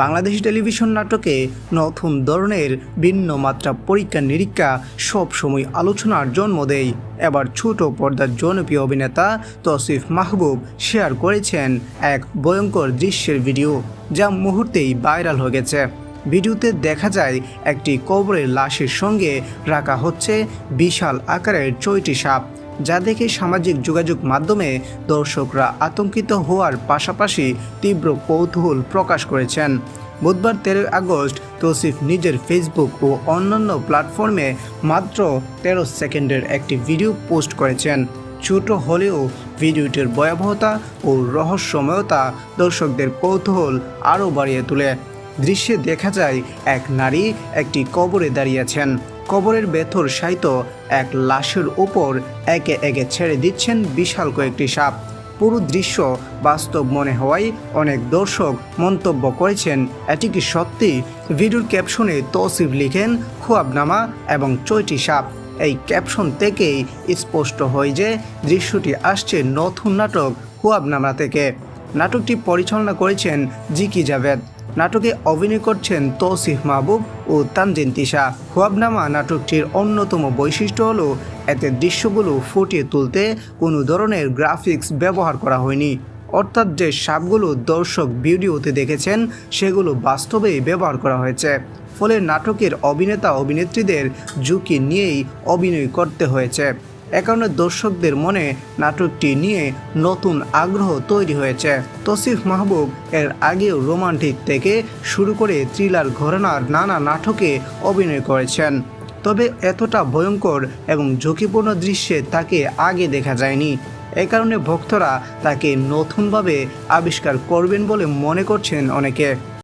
Bangladesh television নাটকে নতুন ধরনের ভিন্ন মাত্রা পরীক্ষা নিরীক্ষা সবসময় আলোচনার জন্ম দেয়। এবার ছোট পর্দার জনপ্রিয় অভিনেতা তসিফ মাহবুব শেয়ার করেছেন এক ভয়ঙ্কর দৃশ্যের ভিডিও, যা মুহূর্তেই ভাইরাল হয়ে গেছে। ভিডিওতে দেখা যায়, একটি কবরের লাশের সঙ্গে রাখা হচ্ছে বিশাল আকারের ছয়টি সাপ। যা দেখে সামাজিক যোগাযোগ মাধ্যমে দর্শকরা আতঙ্কিত হওয়ার পাশাপাশি তীব্র কৌতূহল প্রকাশ করেছেন। বুধবার তেরোই আগস্ট তৌসিফ নিজের ফেসবুক ও অন্যান্য প্ল্যাটফর্মে মাত্র তেরো সেকেন্ডের একটি ভিডিও পোস্ট করেছেন। ছোট হলেও ভিডিওটির ভয়াবহতা ও রহস্যময়তা দর্শকদের কৌতূহল আরও বাড়িয়ে তোলে। দৃশ্যে দেখা যায়, এক নারী একটি কবরে দাঁড়িয়েছেন কবরের বেথর সাইত এক লাশের উপর একে একে ছেড়ে দিচ্ছেন বিশাল কয়েকটি সাপ। পুরো দৃশ্য বাস্তব মনে হওয়ায় অনেক দর্শক মন্তব্য করেছেন, এটি কি সত্যি? ভিডিওর ক্যাপশনে তসিফ লিখেন, খোয়াবনামা এবং চৈটি সাপ। এই ক্যাপশন থেকেই স্পষ্ট হয় যে দৃশ্যটি আসছে নতুন নাটক হুয়াবনামা থেকে। নাটকটি পরিচালনা করেছেন জিকি জাভেদ। নাটকে অভিনয় করছেন তৌসিফ মাহবুব ও তানজিন তিশা। হুয়াবনামা নাটকটির অন্যতম বৈশিষ্ট্য হলো, এতে দৃশ্যগুলো ফুটিয়ে তুলতে কোনো ধরনের গ্রাফিক্স ব্যবহার করা হয়নি। অর্থাৎ যে সাপগুলো দর্শক ভিডিওতে দেখেছেন, সেগুলো বাস্তবেই ব্যবহার করা হয়েছে। ফলে নাটকের অভিনেতা অভিনেত্রীদের ঝুঁকি নিয়েই অভিনয় করতে হয়েছে। এ কারণে দর্শকদের মনে নাটকটি নিয়ে নতুন আগ্রহ তৈরি হয়েছে। তসিফ মাহবুব এর আগেও রোমান্টিক থেকে শুরু করে থ্রিলার ঘরানার নানা নাটকে অভিনয় করেছেন। তবে এতটা ভয়ঙ্কর এবং ঝুঁকিপূর্ণ দৃশ্যে তাকে আগে দেখা যায়নি। এ কারণে ভক্তরা তাকে নতুনভাবে আবিষ্কার করবেন বলে মনে করছেন অনেকে।